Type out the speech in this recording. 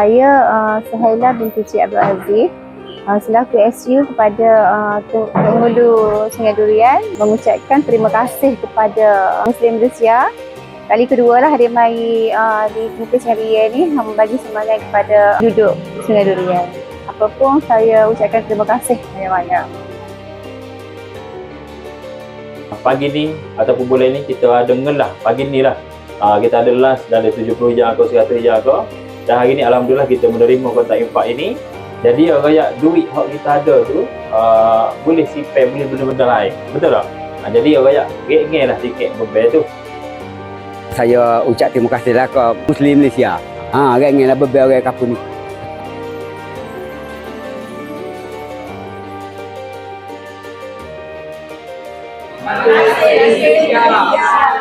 Saya uh, Suhaila binti Cik Abdul Aziz uh, selaku SU kepada uh, Penghulu Sungai Durian mengucapkan terima kasih kepada Muslim Malaysia kali kedua lah dia mari uh, di muka Sungai Durian ni membagi semangat kepada duduk Sungai Durian. Apa pun saya ucapkan terima kasih banyak-banyak. pagi ni ataupun bulan ni kita ada ngelah pagi ni lah uh, kita ada last dah ada 70 jam ke 100 jam ke dan hari ni Alhamdulillah kita menerima kontak infak ini jadi orang raya duit hak kita ada tu uh, boleh simpan boleh benda-benda lain betul tak? Uh, jadi orang raya geng lah sikit bebel tu saya ucap terima kasih lah ke Muslim Malaysia. Ha, orang yang nak berbel orang kapur ni. Malaysia.